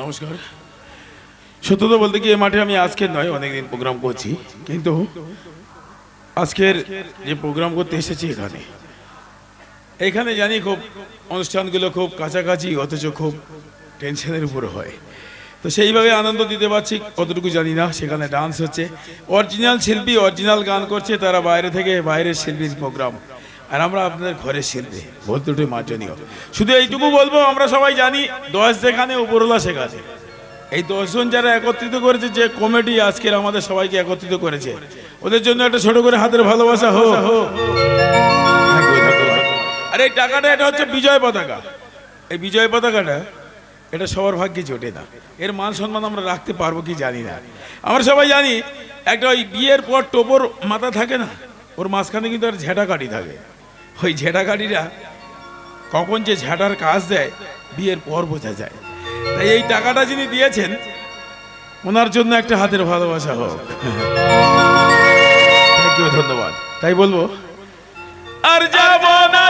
নমস্কার। সত্য তো বলতে কি এ মাঠে আমি আজকের নয়, অনেকদিন প্রোগ্রাম করছি। কিন্তু আজকের যে প্রোগ্রাম করতে এসেছি এখানে এখানে জানি খুব অনুষ্ঠানগুলো খুব কাছাকাছি, অথচ খুব টেনশনের উপরে হয়। তো সেইভাবে আনন্দ দিতে পারছি, কতটুকু জানি না, সেখানে ডান্স হচ্ছে। অরিজিনাল শিল্পী অরিজিনাল গান করছে, তারা বাইরে থেকে বাইরের শিল্পীর প্রোগ্রাম আর আমরা আপনাদের ঘরের শিল্পী বলতে একটু মার্জনীয় শুধু এইটুকু বলব, আমরা সবাই জানি, দশ যেখানে উপরলা সেখানে। এই দশজন যারা একত্রিত করেছে, যে কমিটি আজকের আমাদের সবাইকে একত্রিত করেছে, ওদের জন্য একটা ছোট করে হাতের ভালোবাসা হোক। আর এই টাকাটা, এটা হচ্ছে বিজয় পতাকা। এই বিজয় পতাকাটা, এটা সবার ভাগ্যে জোটে না। এর মান সম্মান আমরা রাখতে পারব কি জানি না। আমরা সবাই জানি, একটা ওই বিয়ের পর টোপর মাথা থাকে না, ওর মাঝখানে কিন্তু একটা ঝেঁটা কাটি থাকে। ওই ঝেঁটা কাঠিটা কখন যে ঝেঁটার কাজ দেয় বিয়ের পর বোঝা যায়। তাই এই টাকাটা যিনি দিয়েছেন ওনার জন্য একটা হাতের ভালোবাসা হোক। থ্যাংক ইউ ধন্যবাদ। তাই বলব আর যাব না।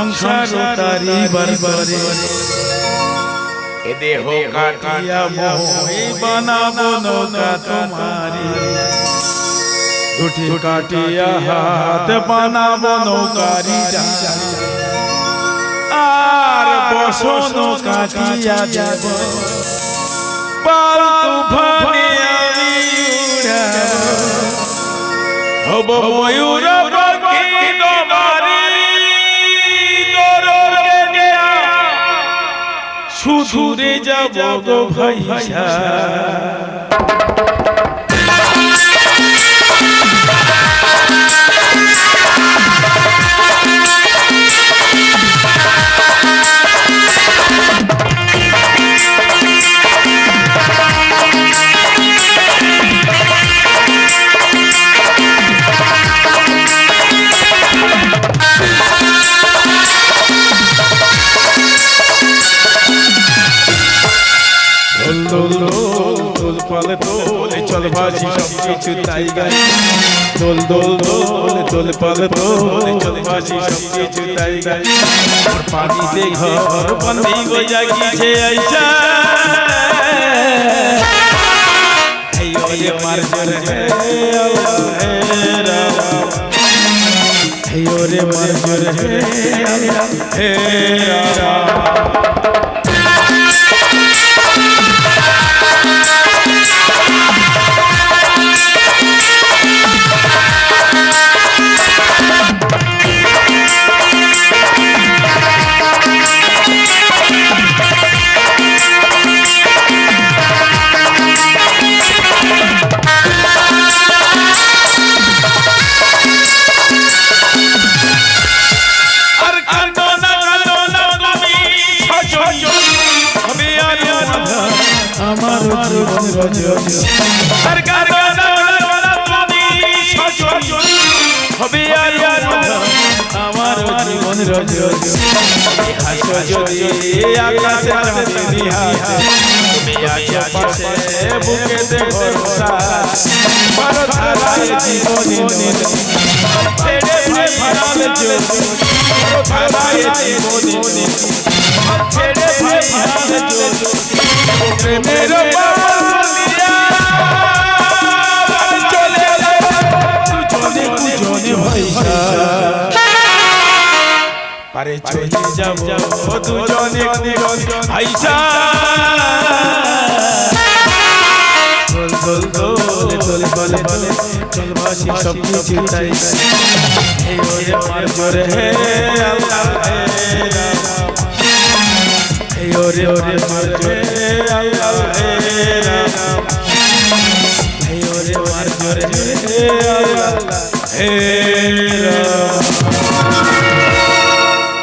সংসার তারি বারবারে এ দেহ কাটিয়া মোহে বানাবো নৌকা তোমারি দুটি কাটিয়া হাত বানাবো নৌকারি আর বসন কাটিয়া যাব পাল তুফানে আমি উড়াব হব ময়ূর পাখি সুদূরে যাব গো ভাইসা। পালে দোল চল বাজি সব কিছু তাই গাই দোল দোল দোল দোল পালে দোল চল বাজি সব কিছু তাই গাই আর পানিতে ঘর বন্দি গো জাগিছে আইসা এই ওরে মার জরে হে আল্লাহ হে রাম এই ওরে মার জরে হে আল্লাহ আমার জীবন রজনী আর কান্দো না কান্দো না তুমি সজনী হবে আর আমার জীবন রজনী হাসো যদি আকাশে চাঁদনি হাসে তুমি আছো পাশে বুকেতে ভরসা মারো ধারায় জীবন নিলে ছেড়ে ভাই ভাড়াল জ্যোতি ধারায় জীবন পারে চলে যাব দুজনে আইসা দোল দোল দোল বলে বলে চল বাসি সব কিছু তাই এই ওরে মার জোরে হে আল্লাহ হে রাম। এই ওরে ওরে মার জোরে আল্লাহ হে রাম। এই ওরে মার জোরে হে আল্লাহ হে